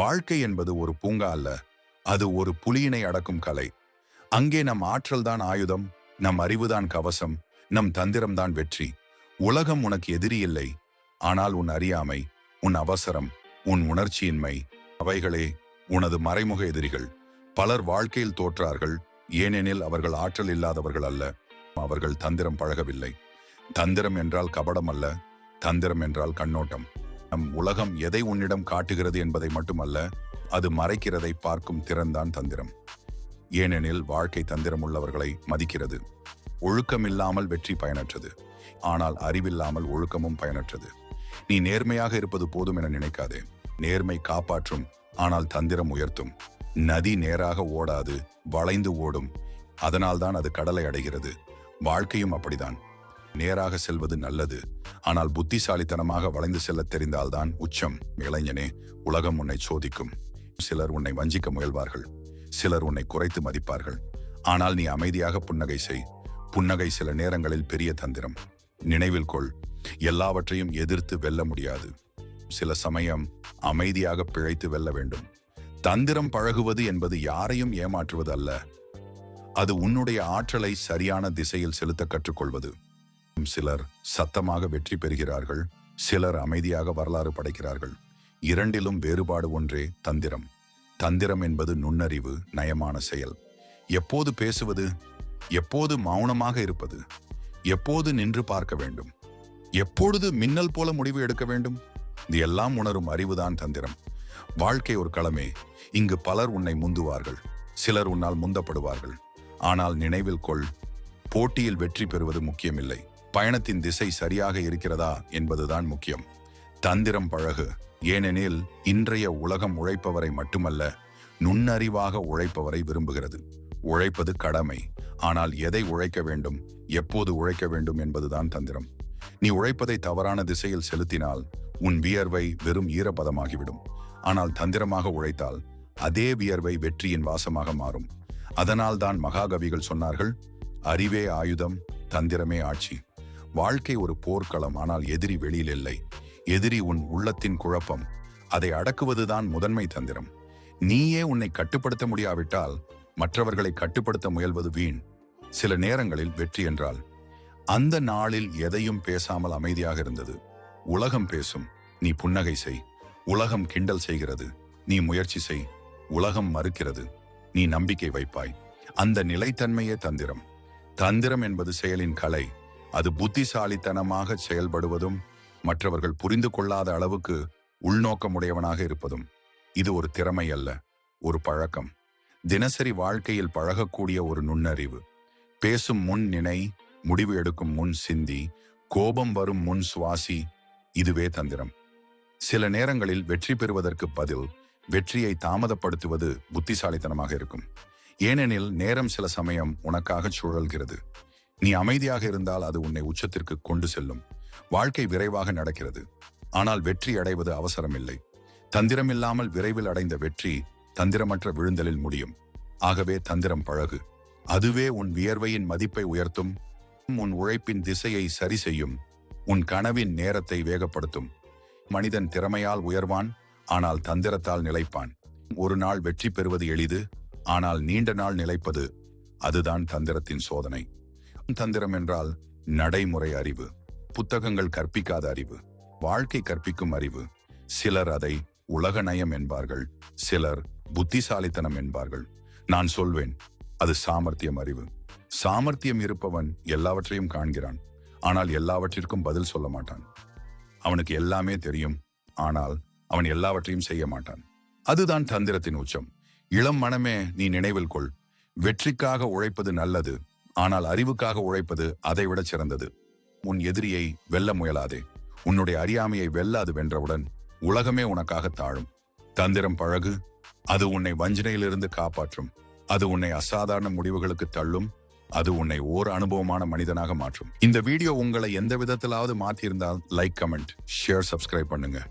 வாழ்க்கை என்பது ஒரு பூங்கா அல்ல. அது ஒரு புலியினை அடக்கும் கலை. அங்கே நம் ஆற்றல் தான் ஆயுதம் நம் அறிவுதான் கவசம் நம் தந்திரம்தான் வெற்றி. உலகம் உனக்கு எதிரி இல்லை. ஆனால் உன் அறியாமை உன் அவசரம் உன் உணர்ச்சியின்மை அவைகளே உனது மறைமுக எதிரிகள். பலர் வாழ்க்கையில் தோற்றார்கள் ஏனெனில் அவர்கள் ஆற்றல் இல்லாதவர்கள் அல்ல. அவர்கள் தந்திரம் பழகவில்லை. தந்திரம் என்றால் கபடம் அல்ல தந்திரம் என்றால் கண்ணோட்டம். நம் உலகம் எதை உன்னிடம் காட்டுகிறது என்பதை மட்டுமல்ல அது மறைக்கிறதை பார்க்கும் திறன்தான் தந்திரம். ஏனெனில் வாழ்க்கை தந்திரம் உள்ளவர்களை மதிக்கிறது. ஒழுக்கமில்லாமல் வெற்றி பயனற்றது. ஆனால் அறிவில்லாமல் ஒழுக்கமும் பயனற்றது. நீ நேர்மையாக இருப்பது போதும் என நினைக்காதே. நேர்மை காப்பாற்றும் ஆனால் தந்திரம் உயர்த்தும். நதி நேராக ஓடாது வளைந்து ஓடும். அதனால்தான் அது கடலை அடைகிறது. வாழ்க்கையும் அப்படிதான் நேராக செல்வது நல்லது. ஆனால் புத்திசாலித்தனமாக வளைந்து செல்ல தெரிந்தால்தான் உச்சம். இளைஞனே உலகம் உன்னை சோதிக்கும். சிலர் உன்னை வஞ்சிக்க முயல்வார்கள். சிலர் உன்னை குறைத்து மதிப்பார்கள். ஆனால் நீ அமைதியாக புன்னகை செய். புன்னகை சில நேரங்களில் பெரிய தந்திரம். நினைவில் கொள் எல்லாவற்றையும் எதிர்த்து வெல்ல முடியாது. சில சமயம் அமைதியாக பிழைத்து வெல்ல வேண்டும். தந்திரம் பழகுவது என்பது யாரையும் ஏமாற்றுவது அல்ல. அது உன்னுடைய ஆற்றலை சரியான திசையில் செலுத்த கற்றுக்கொள்வது. சிலர் சத்தமாக வெற்றி பெறுகிறார்கள் சிலர் அமைதியாக வரலாறு படைக்கிறார்கள். இரண்டிலும் வேறுபாடு ஒன்றே தந்திரம். தந்திரம் என்பது நுண்ணறிவு நயமான செயல். எப்போது பேசுவது? எப்போது மௌனமாக இருப்பது? எப்போது நின்று பார்க்க வேண்டும்? எப்பொழுது மின்னல் போல முடிவு எடுக்க வேண்டும்? இது எல்லாம் உணரும் அறிவுதான் தந்திரம். வாழ்க்கை ஒரு களமே. இங்கு பலர் உன்னை முந்துவார்கள். சிலர் உன்னால் முந்தப்படுவார்கள். ஆனால் நினைவில் கொள் போட்டியில் வெற்றி பெறுவது முக்கியமில்லை. பயணத்தின் திசை சரியாக இருக்கிறதா என்பதுதான் முக்கியம். தந்திரம் பழகு ஏனெனில் இன்றைய உலகம் உழைப்பவரை மட்டுமல்ல நுண்ணறிவாக உழைப்பவரை விரும்புகிறது. உழைப்பது கடமை ஆனால் எதை உழைக்க வேண்டும் எப்போது உழைக்க வேண்டும் என்பதுதான் தந்திரம். நீ உழைப்பதை தவறான திசையில் செலுத்தினால் உன் வியர்வை வெறும் ஈரப்பதமாகிவிடும். ஆனால் தந்திரமாக உழைத்தால் அதே வியர்வை வெற்றியின் வாசமாக மாறும். அதனால்தான் மகாகவிகள் சொன்னார்கள் அறிவே ஆயுதம் தந்திரமே ஆட்சி. வாழ்க்கை ஒரு போர்க்களம் ஆனால் எதிரி வெளியில் இல்லை. எதிரி உன் உள்ளத்தின் குழப்பம். அதை அடக்குவதுதான் முதன்மை தந்திரம். நீயே உன்னை கட்டுப்படுத்த முடியாவிட்டால் மற்றவர்களை கட்டுப்படுத்த முயல்வது வீண். சில நேரங்களில் வெற்றி என்றால் அந்த நாளில் எதையும் பேசாமல் அமைதியாக இருந்தது. உலகம் பேசும் நீ புன்னகை செய். உலகம் கிண்டல் செய்கிறது நீ முயற்சி செய். உலகம் மறுக்கிறது நீ நம்பிக்கை வைப்பாய். அந்த நிலைத்தன்மையே தந்திரம். தந்திரம் என்பது செயலின் கலை. அது புத்திசாலித்தனமாக செயல்படுவதும் மற்றவர்கள் புரிந்து கொள்ளாத அளவுக்கு உள்நோக்கமுடையவனாக இருப்பதும் இது ஒரு திறமை அல்ல ஒரு பழக்கம். தினசரி வாழ்க்கையில் பழகக்கூடிய ஒரு நுண்ணறிவு. பேசும் முன் நினை முடிவு எடுக்கும் முன் சிந்தி கோபம் வரும் முன் சுவாசி இதுவே தந்திரம். சில நேரங்களில் வெற்றி பெறுவதற்கு பதில் வெற்றியை தாமதப்படுத்துவது புத்திசாலித்தனமாக இருக்கும். ஏனெனில் நேரம் சில சமயம் உனக்காக சுழல்கிறது. நீ அமைதியாக இருந்தால் அது உன்னை உச்சத்திற்கு கொண்டு செல்லும். வாழ்க்கை விரைவாக நடக்கிறது. ஆனால் வெற்றி அடைவது அவசரமில்லை. தந்திரமில்லாமல் விரைவில் அடைந்த வெற்றி தந்திரமற்ற விழுந்தலில் முடியும். ஆகவே தந்திரம் பழகு. அதுவே உன் வியர்வையின் மதிப்பை உயர்த்தும். உன் உழைப்பின் திசையை சரி செய்யும். உன் கனவின் நேரத்தை வேகப்படுத்தும். மனிதன் திறமையால் உயர்வான் ஆனால் தந்திரத்தால் நிலைப்பான். ஒரு நாள் வெற்றி பெறுவது எளிது ஆனால் நீண்ட நாள் நிலைப்பது அதுதான் தந்திரத்தின் சோதனை. தந்திரம் என்றால் நடைமுறை அறிவு புத்தகங்கள் கற்பிக்காத அறிவு வாழ்க்கை கற்பிக்கும் அறிவு. சிலர் அதை உலக நயம் என்பார்கள் சிலர் புத்திசாலித்தனம் என்பார்கள். நான் சொல்வேன் அது சாமர்த்தியம் அறிவு. சாமர்த்தியம் இருப்பவன் எல்லாவற்றையும் காண்கிறான் ஆனால் எல்லாவற்றிற்கும் பதில் சொல்ல மாட்டான். அவனுக்கு எல்லாமே தெரியும் ஆனால் அவன் எல்லாவற்றையும் செய்ய மாட்டான். அதுதான் தந்திரத்தின் உச்சம். இளம் மனமே நீ நினைவில் கொள் வெற்றிக்காக உழைப்பது நல்லது ஆனால் அறிவுக்காக உழைப்பது அதைவிட சிறந்தது. உன் எதிரியை வெல்ல முயலாதே. உன்னுடைய அறியாமையை வெல்லாது வென்றவுடன் உலகமே உனக்காக தாழும். தந்திரம் பழகு அது உன்னை வஞ்சனையிலிருந்து காப்பாற்றும். அது உன்னை அசாதாரண முடிவுகளுக்கு தள்ளும் அது உன்னை ஓர் அனுபவமான மனிதனாக மாற்றும். இந்த வீடியோ உங்களை எந்த விதத்திலாவது மாற்றியிருந்தால் லைக் கமெண்ட் ஷேர் சப்ஸ்கிரைப் பண்ணுங்க.